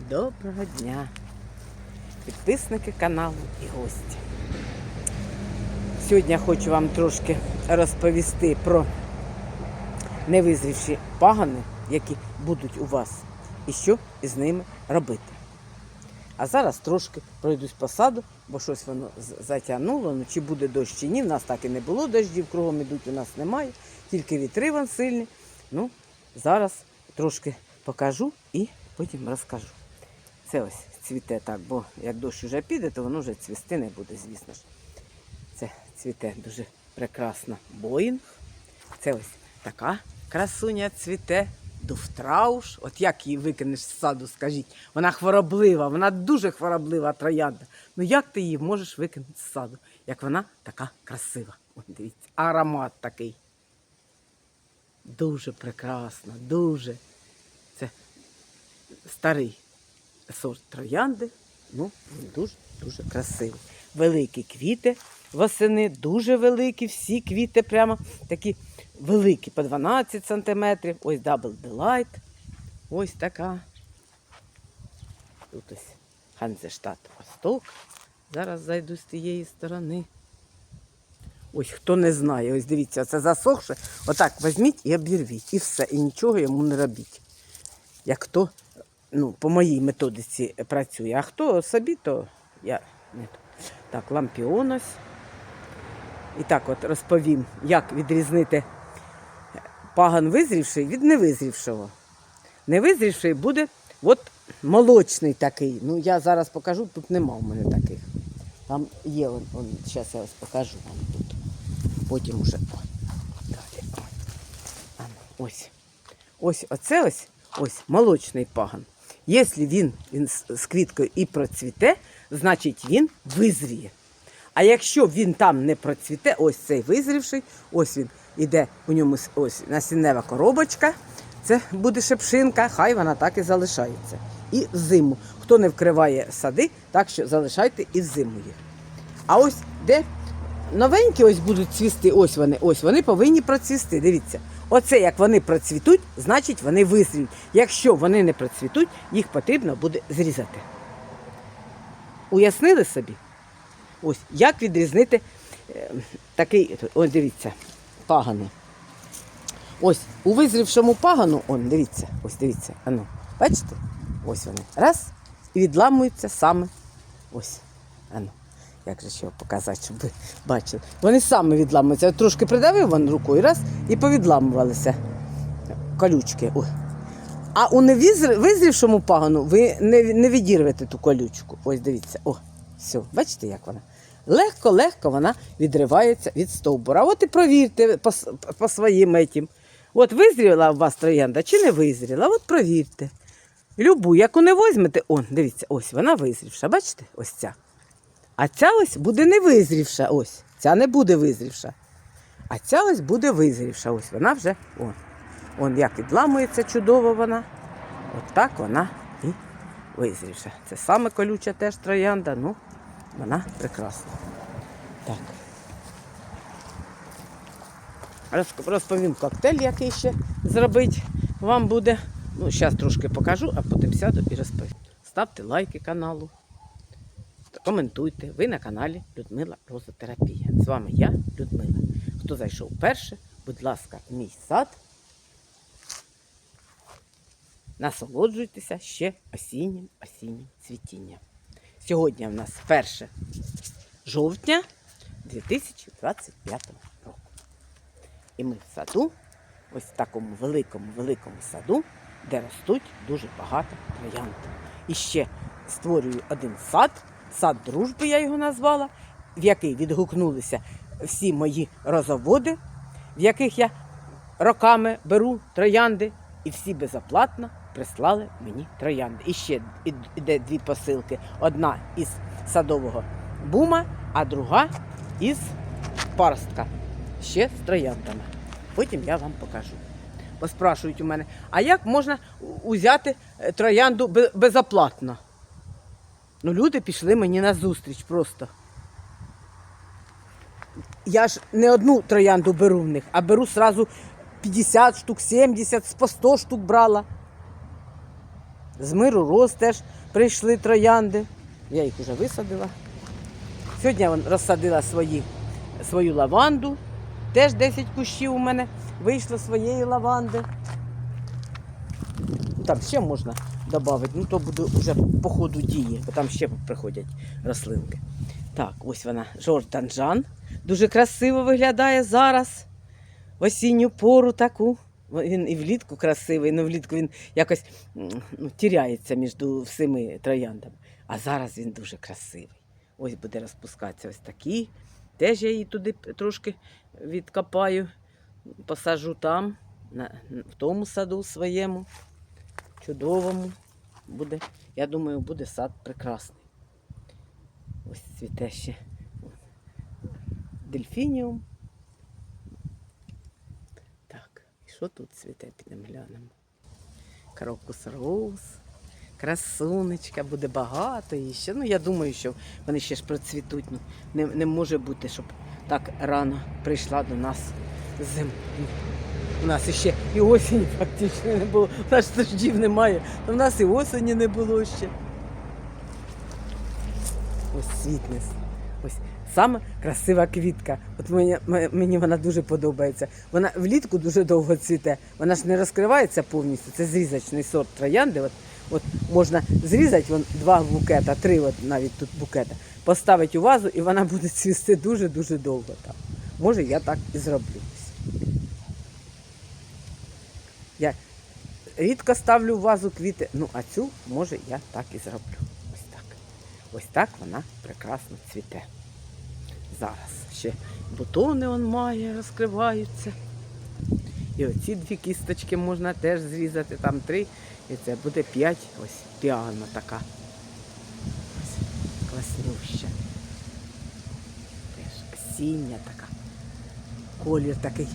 Доброго дня, підписники каналу і гості. Сьогодні хочу вам трошки розповісти про невизрівші пагани, які будуть у вас, і що із ними робити. А зараз трошки пройдусь по саду, бо щось воно з- затягнуло. Ну, чи буде дощ чи ні. В нас так і не було дощів, кругом ідуть, у нас немає, тільки вітри вон сильні. Ну, зараз трошки покажу і потім розкажу. Це ось цвіте так, бо як дощ вже піде, то воно вже цвісти не буде, звісно ж. Це цвіте дуже прекрасно боїнг. Це ось така красуня цвіте. Дуфтрауш, от як її викинеш з саду, скажіть, вона хвороблива, вона дуже хвороблива троянда. Ну як ти її можеш викинути з саду, як вона така красива? От дивіться, аромат такий. Дуже прекрасно, дуже. Це старий сорт троянди. Ну, він дуже-дуже красивий. Великі квіти восени, дуже великі, всі квіти прямо такі великі, по 12 сантиметрів. Ось Double Delight. Ось така. Тут ось Ханзештат Восток. Зараз зайду з тієї сторони. Ось хто не знає, ось дивіться, це засохше. Отак візьміть і обірвіть. І все, і нічого йому не робіть. Як хто ну, по моїй методиці працює, а хто собі, то я. Так, лампіон ось. І так от розповім, як відрізнити паган визрівший від невизрівшого. Невизрівший буде от молочний такий. Ну, я зараз покажу, тут нема у мене таких. Там є, он, он, зараз я ось покажу вам тут. Потім уже. Ось. Ось оце ось, ось молочний паган. Якщо він, він з, квіткою і процвіте, значить він визріє. А якщо він там не процвіте, ось цей визрівший, ось він іде у ньому ось насіннева коробочка, це буде шепшинка, хай вона так і залишається. І зиму. Хто не вкриває сади, так що залишайте і зиму їх. А ось де новенькі ось будуть цвісти, ось вони, ось вони повинні процвісти. Дивіться. Оце як вони процвітуть, значить вони визріють. Якщо вони не процвітуть, їх потрібно буде зрізати. Уяснили собі? Ось як відрізнити е, такий, ось дивіться, пагани. Ось у визрівшому пагану, он, дивіться, ось дивіться, ану, бачите? Ось вони. Раз, і відламуються саме. Ось. Ану. Як же ще показати, щоб ви бачили. Вони саме відламуються. Трошки придавив вон рукою, раз, і повідламувалися колючки. Ой. А у невізр- визрівшому пагану ви не, не відірвете ту колючку. Ось дивіться. О, все, бачите, як вона? Легко-легко вона відривається від стовбура. От і провірте по, по своїм етім. От визріла у вас троянда чи не визріла? От провірте. Любу, яку не візьмете, он, дивіться, ось вона визрівша. Бачите? Ось ця. А ця ось буде не визрівша. Ось. Ця не буде визрівша. А ця ось буде визрівша. Ось вона вже. Он. Он як відламується чудово вона. От так вона і визрівша. Це саме колюча теж троянда, ну, вона прекрасна. Так. Розповім коктейль, який ще зробити вам буде. Ну, зараз трошки покажу, а потім сяду і розповім. Ставте лайки каналу, коментуйте. Ви на каналі Людмила Розотерапія. З вами я, Людмила. Хто зайшов перше, будь ласка, в мій сад. Насолоджуйтеся ще осіннім осіннім цвітінням. Сьогодні в нас 1 жовтня 2025 року. І ми в саду, ось в такому великому великому саду, де ростуть дуже багато троянд. І ще створюю один сад, сад дружби я його назвала, в який відгукнулися всі мої розоводи, в яких я роками беру троянди, і всі безоплатно прислали мені троянди. І ще іде дві посилки. Одна із садового бума, а друга із паростка. Ще з трояндами. Потім я вам покажу. Бо спрашують у мене, а як можна узяти е, троянду бе- безоплатно? Ну, люди пішли мені на зустріч просто. Я ж не одну троянду беру в них, а беру сразу 50 штук, 70, по 100 штук брала. З миру роз теж прийшли троянди. Я їх вже висадила. Сьогодні я розсадила свої, свою лаванду. Теж 10 кущів у мене вийшло своєї лаванди. Там ще можна додати, ну то буде вже по ходу дії, бо там ще приходять рослинки. Так, ось вона, жорданжан. Дуже красиво виглядає зараз. В осінню пору таку. Він і влітку красивий, але влітку він якось ну, тіряється між всіми трояндами. А зараз він дуже красивий. Ось буде розпускатися ось такий. Теж я її туди трошки відкопаю, посаджу там, на, в тому саду своєму, чудовому. Буде, я думаю, буде сад прекрасний. Ось цвіте ще дельфініум. Так, і що тут цвіте, підемо глянемо. Крокус роуз, красунечка, буде багато і ще. Ну, я думаю, що вони ще ж процвітуть. Ну, не, не може бути, щоб так рано прийшла до нас зима. У нас ще і осені фактично не було. У нас дождів немає. У нас і осені не було ще. Ось світнес. Ось саме красива квітка. От мені, мені вона дуже подобається. Вона влітку дуже довго цвіте. Вона ж не розкривається повністю. Це зрізочний сорт троянди. От, от можна зрізати вон, два букета, три от навіть тут букета, поставити у вазу, і вона буде цвісти дуже-дуже довго там. Може, я так і зроблю. Я рідко ставлю в вазу квіти, ну а цю, може, я так і зроблю. Ось так. Ось так вона прекрасно цвіте. Зараз ще бутони он має, розкриваються. І оці дві кісточки можна теж зрізати, там три, і це буде п'ять. Ось піана така. Ось класнюща. Теж осіння така. Колір такий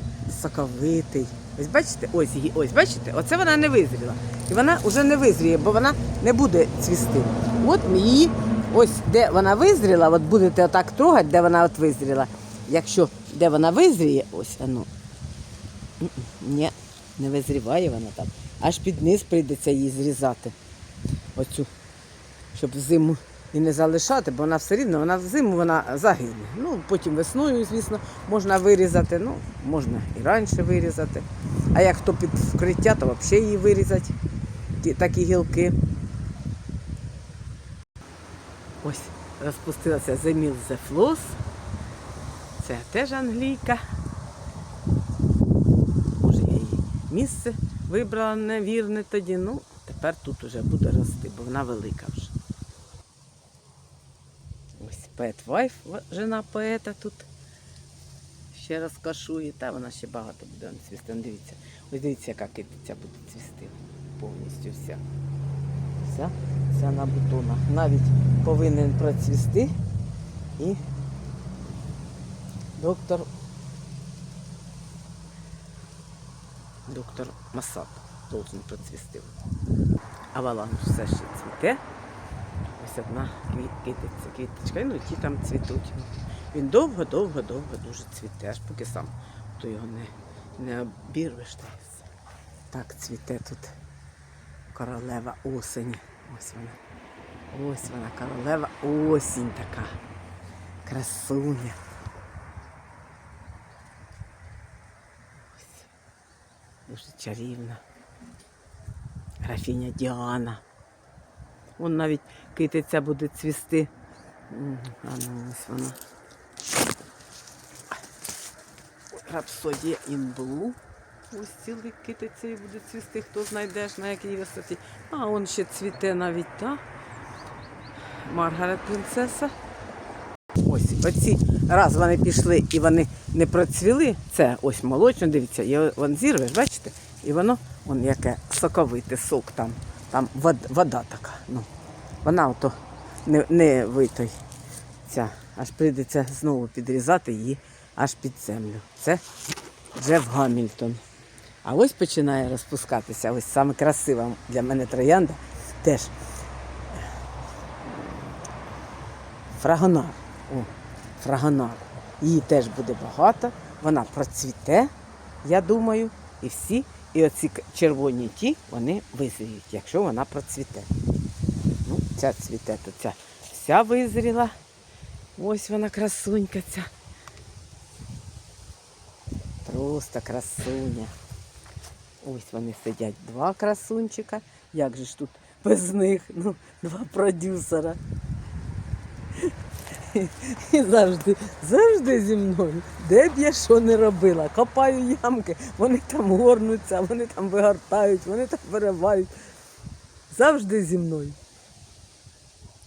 соковитий. Ось бачите, ось її, ось бачите, оце вона не визріла. І вона вже не визріє, бо вона не буде цвісти. От її, ось де вона визріла, от будете отак трогати, де вона от визріла. Якщо де вона визріє, ось воно. Ні, не визріває вона там. Аж під низ прийдеться її зрізати. Оцю, щоб зиму і не залишати, бо вона все рівно, вона взиму вона загине. Ну, потім весною, звісно, можна вирізати, ну, можна і раніше вирізати. А як хто під вкриття, то взагалі її вирізати, ті, такі гілки. Ось розпустилася Земіл Зефлос. Це теж англійка. Може, я її місце вибрала невірне тоді. Ну, тепер тут уже буде рости, бо вона велика вже. Ось поет Вайф, жена поета тут ще розкашує, та вона ще багато буде цвісти. Он Дивіться, ось дивіться, яка китиця буде цвісти повністю вся. Вся, вся на бутонах. Навіть повинен процвісти і доктор доктор Масад должен процвісти. А валанж все ще цвіте. Ось одна квіт, китиця, квіточка, ну ті там цвітуть. Він довго, довго, довго дуже цвіте, аж поки сам то його не, не обірвеш. Так цвіте тут королева осені. Ось вона. Ось вона, королева осінь така. Красуня. Ось. Дуже чарівна. Графіня Діана. Вон навіть китиця буде цвісти. А ну ось вона. Рапсодія інблу. Ось цілий китицею буде цвісти, хто знайдеш на якій висоті. А он ще цвіте навіть та. Маргарет принцеса. Ось оці раз вони пішли і вони не процвіли. Це ось молочно, дивіться, і вон зірвеш, бачите? І воно, вон яке соковите, сок там, там вода така. Ну, вона ото не, не витой. Аж прийдеться знову підрізати її аж під землю. Це Джеф Гамільтон. А ось починає розпускатися. Ось саме красива для мене троянда теж. Фрагонар. О, фрагонар. Її теж буде багато. Вона процвіте, я думаю, і всі І оці червоні ті, вони визріють, якщо вона процвіте. Ця цвіте, то ця вся визріла. Ось вона красунька ця. Просто красуня. Ось вони сидять два красунчика. Як же ж тут без них? Ну, два продюсера. І завжди, завжди зі мною. Де б я що не робила? Копаю ямки, вони там горнуться, вони там вигортають, вони там виривають. Завжди зі мною.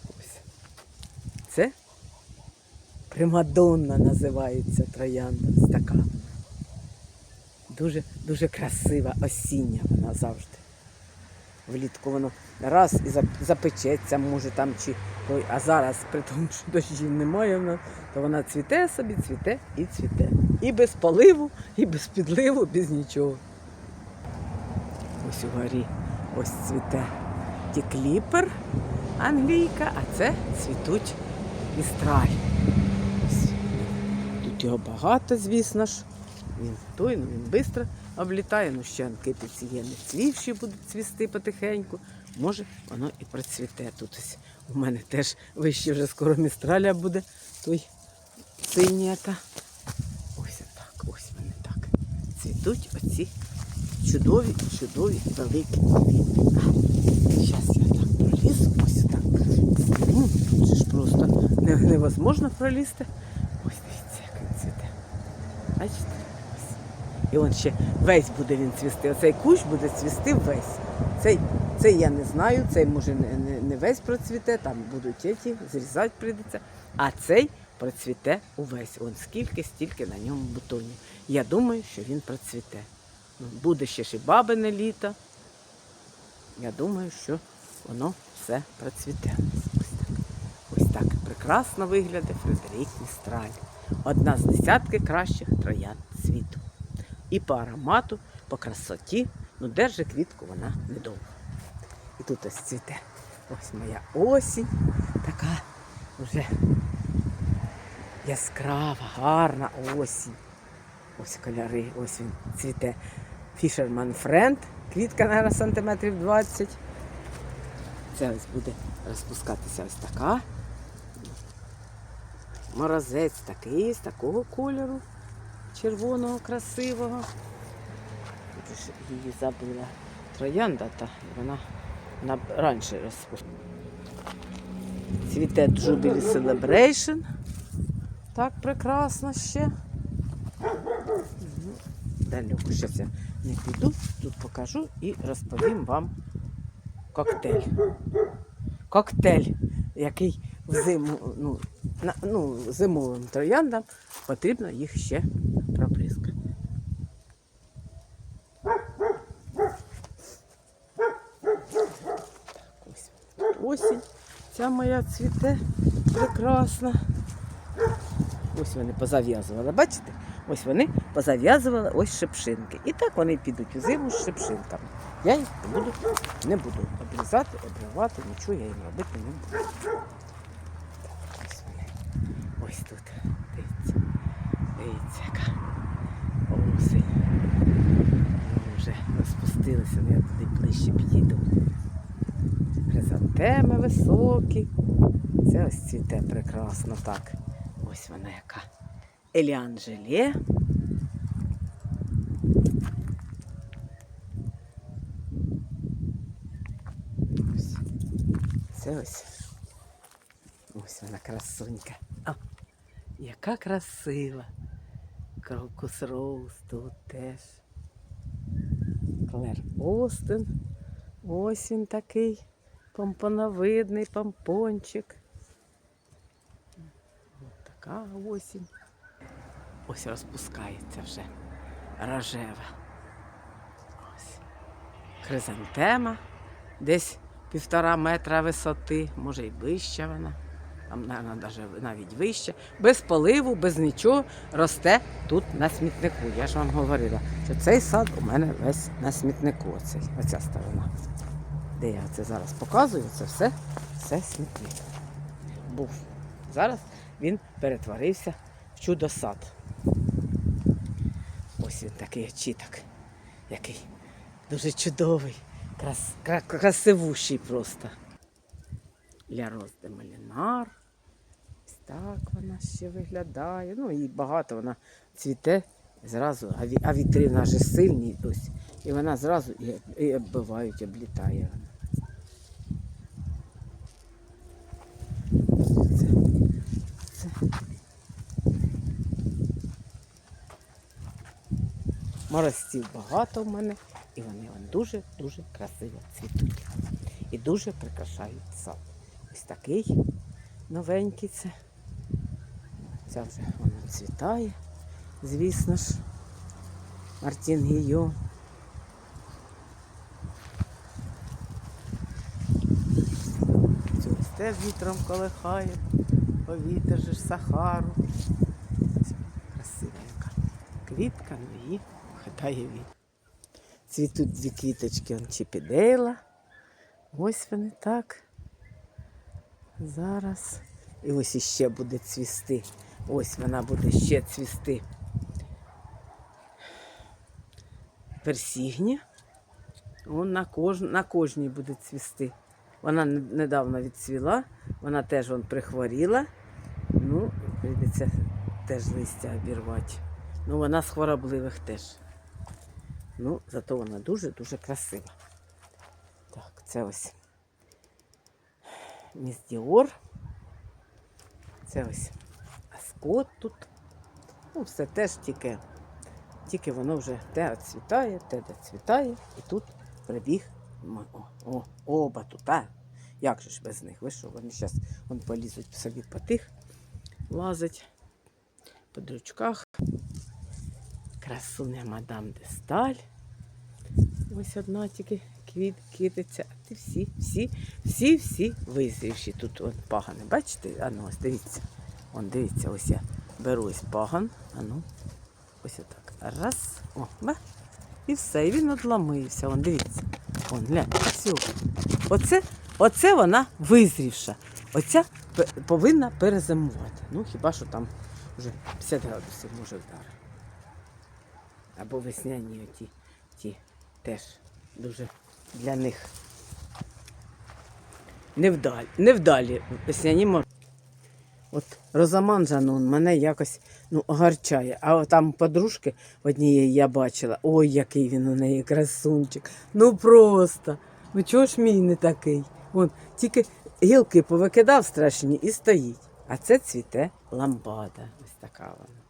Ось. Це Примадонна називається троянда. Така. Дуже, дуже красива, осіння вона завжди. Влітку воно раз і запечеться, може там чи той, а зараз, при тому, що дощів немає в нас, то вона цвіте собі, цвіте і цвіте. І без поливу, і без підливу, без нічого. Ось у горі ось цвіте тікліпер англійка, а це цвітуть містраль. Його багато, звісно ж. Він той, ну він швидко облітає, ну ще анкипіці є не цвівші будуть цвісти потихеньку. Може, воно і процвіте. Тут ось у мене теж вище вже скоро містраля буде, той синій. та. Ось так, ось вони так. Цвітуть оці чудові, чудові великі квіти. Зараз я так пролізу, ось так. Тут ж просто невозможно пролізти. Ось дивіться, як він цвіте. Бачите? І он ще весь буде він цвісти. Оцей кущ буде цвісти весь. Цей, цей я не знаю, цей може не, не, не весь процвіте, там будуть ті, зрізати прийдеться. А цей процвіте увесь. Он скільки, стільки на ньому бутонів. Я думаю, що він процвіте. Ну, Буде ще ж і бабине літо. Я думаю, що воно все процвіте. Ось так. Ось так прекрасно виглядає Фредерік Містраль. Одна з десятки кращих троян світу. І по аромату, по красоті, ну держи квітку вона недовго. І тут ось цвіте. Ось моя осінь, така вже яскрава, гарна осінь. Ось кольори, ось він цвіте. Fisherman Friend, квітка, наверное, сантиметрів 20. Це ось буде розпускатися ось така. Морозець такий, з такого кольору, червоного, красивого. Її забила троянда, та вона, вона раніше розпустила. Цвіте Jubilee Celebration. Так прекрасно ще. Далеко зараз я не піду, тут покажу і розповім вам коктейль. Коктейль, який взиму, ну, ну, зимовим трояндам потрібно їх ще пробризкати. Ось осінь. Ця моя цвіте прекрасна. Ось вони позав'язували. Бачите? Ось вони позав'язували ось шипшинки. І так вони підуть у зиму з шипшинками. Я їх буду, не буду обрізати, обривати, нічого я їм робити не буду. Ось тут. Дивіться. Дивіться, яка осінь. Вони вже розпустилися, ну, я туди ближче підійду. Хризантеми високі. Це ось цвіте прекрасно так. Ось вона яка. Еліан Желе. Ось. Це ось. Ось вона красунька. Яка красива. Крокус Роуз тут теж. Клер Остин. Ось він такий помпоновидний помпончик. Ось така осінь. Ось розпускається вже рожева. Ось. Хризантема. Десь півтора метра висоти, може й вища вона. Там, навіть, навіть вища. Без поливу, без нічого росте тут на смітнику. Я ж вам говорила, що цей сад у мене весь на смітнику. Оцей, оця сторона. Де я це зараз показую, це все, все смітник. Був. Зараз він перетворився в чудо-сад. Ось він такий очіток, який Дуже чудовий, крас, кра, красивущий просто. Ля Розде Малінар. Ось так вона ще виглядає. Ну і багато вона цвіте зразу, а, ві, а вітри в нас сильні ось. І вона зразу і, і оббивають, облітає вона. Морозців багато в мене, і вони дуже-дуже красиво цвітуть. І дуже прикрашають сад. Ось такий новенький це. Ця вже вона цвітає, звісно ж. Мартін Гійо. Теж вітром колихає, повітер же ж Сахару. Це красива яка квітка, ну її хитає вітер. Цвітуть дві квіточки, он чіпідейла. Ось вони так. Зараз. І ось іще буде цвісти. Ось вона буде ще цвісти. Персігня. Он на, кож... на кожній буде цвісти. Вона недавно відцвіла, вона теж вон прихворіла. Ну, прийдеться теж листя обірвати. Ну, вона з хворобливих теж. Ну, зато вона дуже-дуже красива. Так, це ось міс Діор. Це ось Аскот тут. Ну, все теж тільки, тільки воно вже те відцвітає, те доцвітає. І тут прибіг. О, о, оба тут, а? Як же ж без них? Ви що? Вони зараз вон полізуть собі по тих, лазять по дрючках. Красуня мадам де сталь. Ось одна тільки квіт ти всі, всі, всі, всі визрівші. Тут от пагани. Бачите? А ну ось дивіться. Он дивіться, ось я беру ось паган. А ну, ось отак. Раз. О, ба. І все. І він одламився. Вон, дивіться. Вон, глянь, все. Оце, оце вона визрівша. Оця повинна перезимувати. Ну, хіба що там вже 50 градусів може вдарити. Або весняні оті, ті теж дуже для них невдалі, невдалі весняні мор. От Розаманжа ну, мене якось ну, огарчає. А там подружки однієї я бачила. Ой, який він у неї красунчик. Ну просто. Ну чого ж мій не такий? Вон, тільки гілки повикидав страшні і стоїть. А це цвіте ламбада. Ось така вона.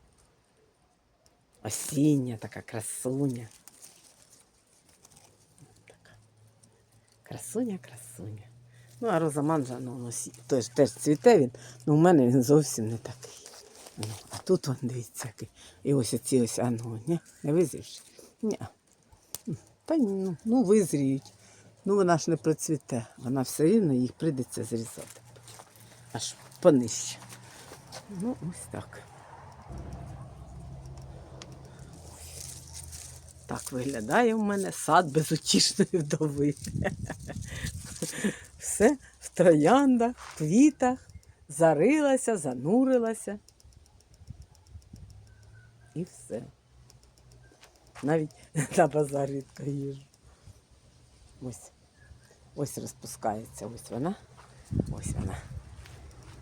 Осіння така красуня. Красуня, красуня. Ну, а розаманджа, ну, ну, теж, теж цвіте він, ну, у мене він зовсім не такий. Ну, а тут он, дивіться, який. І ось оці ось, а ну, ні, не визрівши? Ні. Та ну, ну визріють. Ну, вона ж не процвіте. Вона все рівно їх прийдеться зрізати. Аж понижче. Ну, ось так. Так виглядає в мене сад безутішної вдови. Все в трояндах, в квітах, зарилася, занурилася. І все. Навіть на базар рідко їжу. Ось. Ось розпускається. Ось вона. Ось вона.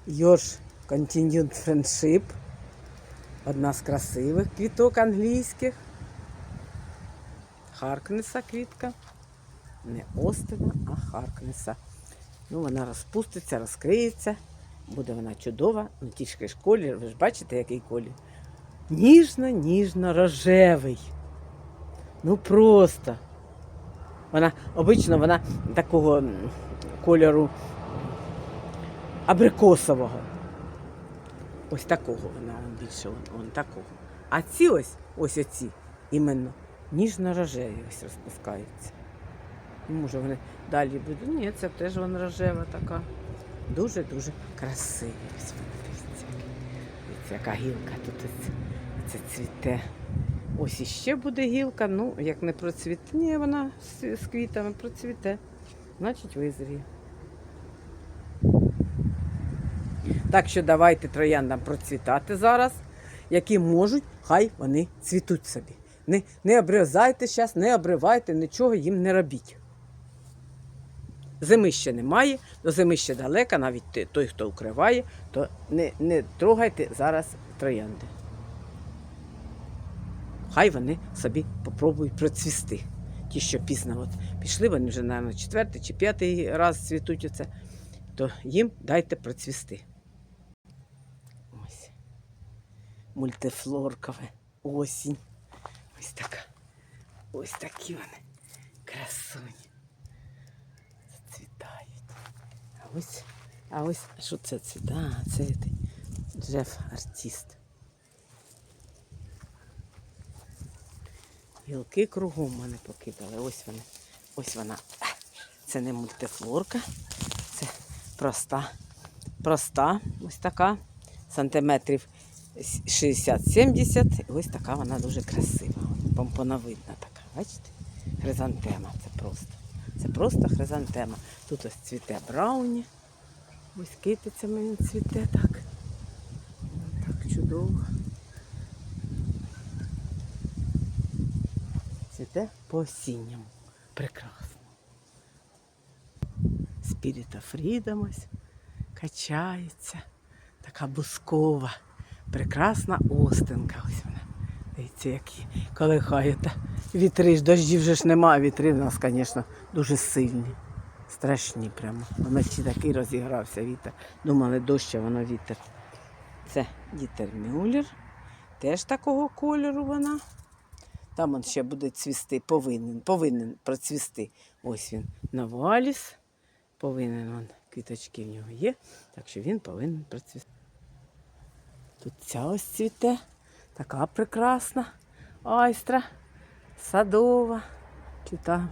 Йорш Continued Friendship. Одна з красивих квіток англійських. Харкнеса квітка. Не Остина, а Харкнеса. Ну, вона розпуститься, розкриється. Буде вона чудова. Ну, тільки ж колір, ви ж бачите, який колір. Ніжно-ніжно-рожевий. Ну просто. Вона обично вона такого кольору абрикосового. Ось такого вона більше он, он такого. А ці ось, ось оці, іменно, ніжно-рожеві ось розпускаються. Може вони далі будуть. Ні, це теж вона рожева така. Дуже-дуже красива. Ось яка гілка тут ось, це цвіте. Ось іще буде гілка, ну, як не процвіте. Ні, вона з квітами процвіте. Значить, визріє. Так що давайте трояндам процвітати зараз. Які можуть, хай вони цвітуть собі. Не, не обрізайте зараз, не обривайте, нічого їм не робіть. Зими ще немає, до зими ще далеко, навіть той, хто укриває, то не, не трогайте зараз троянди. Хай вони собі попробують процвісти. Ті, що пізно от пішли, вони вже, мабуть, четвертий чи п'ятий раз цвітуть оце, то їм дайте процвісти. Ось. Мультифлоркове осінь. Ось така. Ось такі вони. Красуні. Зацвітають. А ось, а ось що це цвіта? Це Джеф артист. Гілки кругом мене покидали. Ось вони. Ось вона. Це не мультифлорка. Це проста. Проста, ось така. Сантиметрів 60-70. Ось така вона дуже красива. Помпоновидна така. Бачите? Хризантема. Це просто. Це просто хризантема. Тут ось цвіте брауні. Ось китицями він цвіте так. Так чудово. Цвіте по осінньому. Прекрасно. Спіріта Фрідом ось качається. Така бускова. Прекрасна остинка. Ось. Дивіться, які колихаєте. Вітри ж, дощів вже ж немає. Вітри в нас, звісно, дуже сильні. Страшні прямо. Вночі такий розігрався вітер. Думали, дощ, а воно вітер. Це Дітер Мюллер. Теж такого кольору вона. Там він ще буде цвісти, повинен, повинен процвісти. Ось він Наваліс. Повинен він, квіточки в нього є, так що він повинен процвісти. Тут ця ось цвіте, така прекрасна айстра, садова, чи та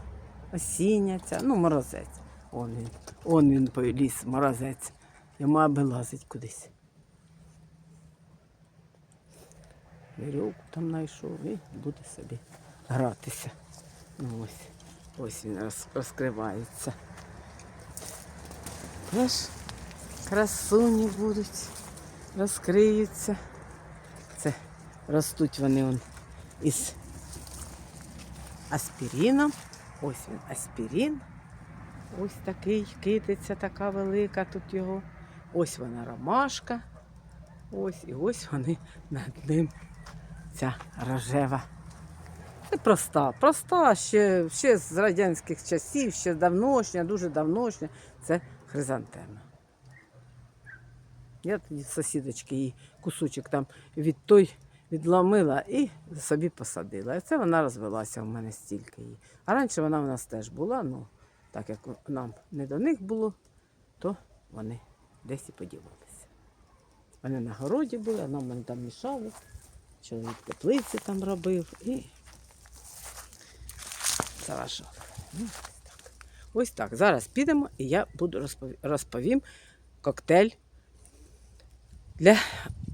осіння ця, ну, морозець. Он він, он він поліз, морозець. Йому аби лазить кудись. Вірьовку там знайшов і буде собі гратися. Ну ось, ось він роз, розкривається. Теж красуні будуть, розкриються. Ростуть вони он із аспірином. Ось він аспірин. Ось такий китиця така велика тут його. Ось вона ромашка. Ось і ось вони над ним ця рожева. Це проста, проста, ще, ще з радянських часів, ще давношня, дуже давношня. Це хризантема. Я тоді сусідочки їй кусочок там від той відломила і собі посадила. І це вона розвелася в мене стільки її. А раніше вона в нас теж була, ну так як нам не до них було, то вони десь і поділилися. Вони на городі були, а нам вони там мішали. Чоловік теплиці там робив і заважав. Ну, ось так. Зараз підемо і я буду розповім коктейль для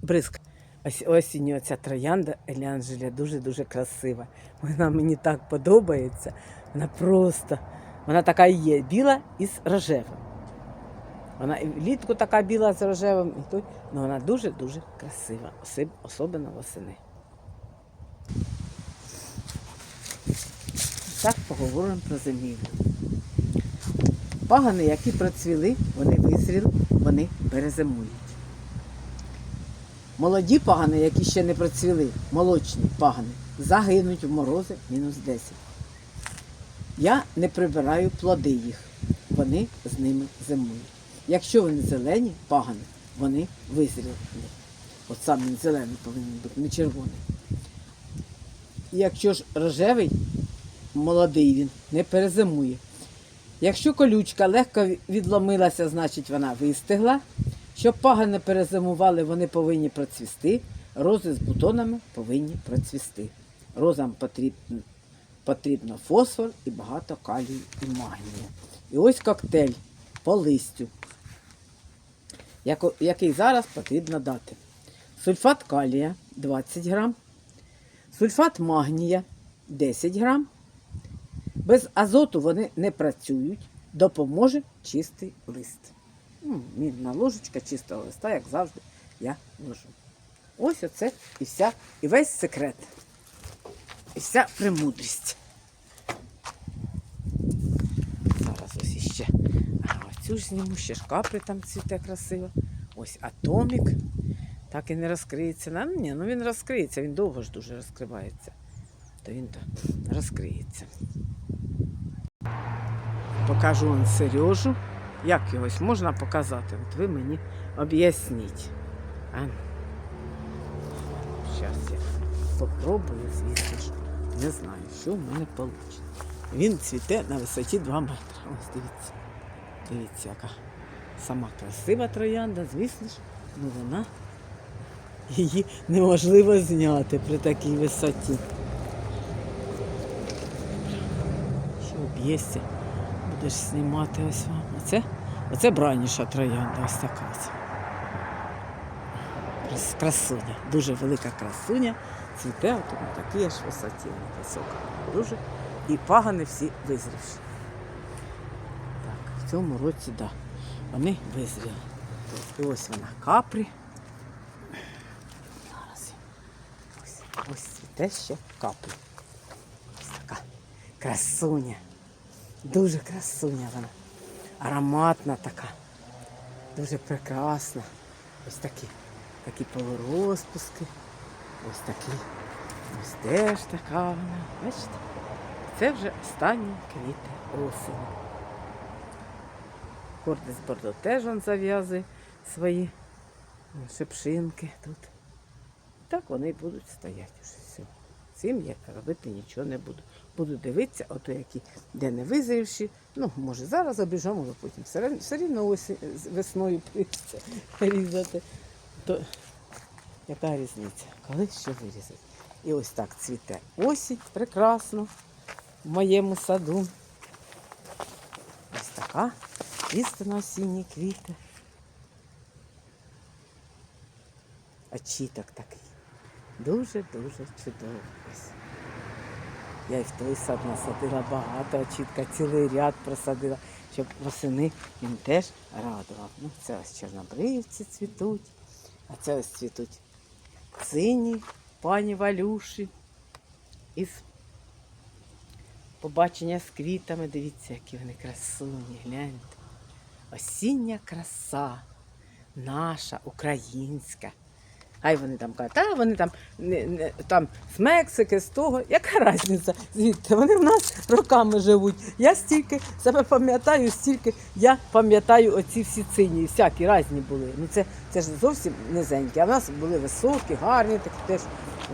бризка. Ось осінню ця троянда Еліанджеля дуже-дуже красива. Вона мені так подобається. Вона просто, вона така і є, біла із рожевим. Вона і влітку така біла з рожевим, і тут, ну вона дуже-дуже красива, особливо восени. Так поговоримо про зимівлю. Пагани, які процвіли, вони визріли, вони перезимують. Молоді пагани, які ще не процвіли, молочні пагани, загинуть в морози мінус 10. Я не прибираю плоди їх, вони з ними зимують. Якщо вони зелені, пагани, вони визріли. От сам він зелений повинен бути, не червоний. Якщо ж рожевий, молодий він, не перезимує. Якщо колючка легко відломилася, значить вона вистигла. Щоб пагани перезимували, вони повинні процвісти. Рози з бутонами повинні процвісти. Розам потрібно, потрібно фосфор і багато калію і магнію. І ось коктейль по листю, який зараз потрібно дати. Сульфат калія 20 грам, сульфат магнія 10 грам. Без азоту вони не працюють, допоможе чистий лист. Ну, Мідна ложечка чистого листа, як завжди, я ложу. Ось оце і вся, і весь секрет. і вся премудрість. Зараз ось іще. Ага, цю ж зніму, ще ж капри там цвіте красиво. Ось атомік. Так і не розкриється. На, ні, ну він розкриється, він довго ж дуже розкривається. То він то розкриється. Покажу вам Сережу. Як йогось можна показати? От ви мені об'ясніть. Зараз я попробую, звісно ж. Не знаю, що в мене вийде. Він цвіте на висоті 2 метри. Ось дивіться. Дивіться, яка сама красива троянда, звісно ж, ну вона її неможливо зняти при такій висоті. Що об'єсться, будеш знімати ось вам. Оце, оце браніша троянда, ось така. Красуня, дуже велика красуня, цвіте от на такій аж висоті, висока. Дуже. І пагани всі визрівші. Так, в цьому році. Да, вони визріли. І ось вона капрі. Зараз. Ось, ось цвіте ще капрі. Ось така красуня. Дуже красуня вона. Ароматна така. Дуже прекрасна. Ось такі, такі полурозпуски. Ось такі. Ось теж така вона. Бачите? Це вже останні квіти осені. Кордис Бордо теж он зав'язує свої шипшинки тут. Так вони будуть стояти вже все. Цим я робити нічого не буду. Буду дивитися, ото які де не визрівші. Ну, може, зараз обіжемо, але потім все, все рівно осінь, весною прийдеться різати. То яка різниця? Коли що вирізати? І ось так цвіте осінь прекрасно в моєму саду. Ось така істинно осінні квіти. Очіток такий. Дуже-дуже чудовий. Я і в той сад насадила багато очітка, цілий ряд просадила, щоб восени він теж радував. Ну, це ось чорнобривці цвітуть, а це ось цвітуть сині пані Валюші. Із побачення з квітами. Дивіться, які вони красуні, гляньте. Осіння краса, наша, українська. Хай вони там кажуть, та вони там, не, не, там з Мексики, з того. Яка різниця звідти? Вони в нас роками живуть. Я стільки себе пам'ятаю, стільки я пам'ятаю оці всі цині, всякі різні були. Ну це, це ж зовсім низенькі. А в нас були високі, гарні, такі теж.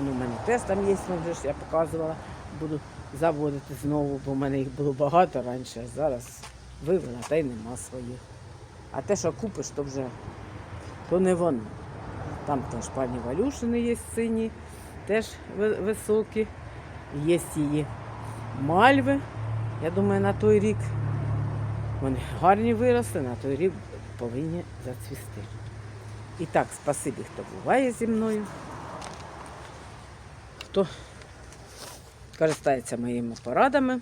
Ну, у мене теж там є, ну, вже ж я показувала, буду заводити знову, бо в мене їх було багато раніше, а зараз вивела, та й нема своїх. А те, що купиш, то вже то не воно. Там теж пані Валюшини є сині, теж високі. Є її мальви. Я думаю, на той рік вони гарні виросли, на той рік повинні зацвісти. І так, спасибі, хто буває зі мною. Хто користається моїми порадами.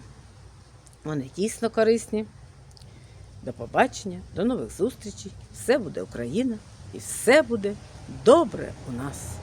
Вони дійсно корисні. До побачення, до нових зустрічей. Все буде Україна і все буде добре у нас.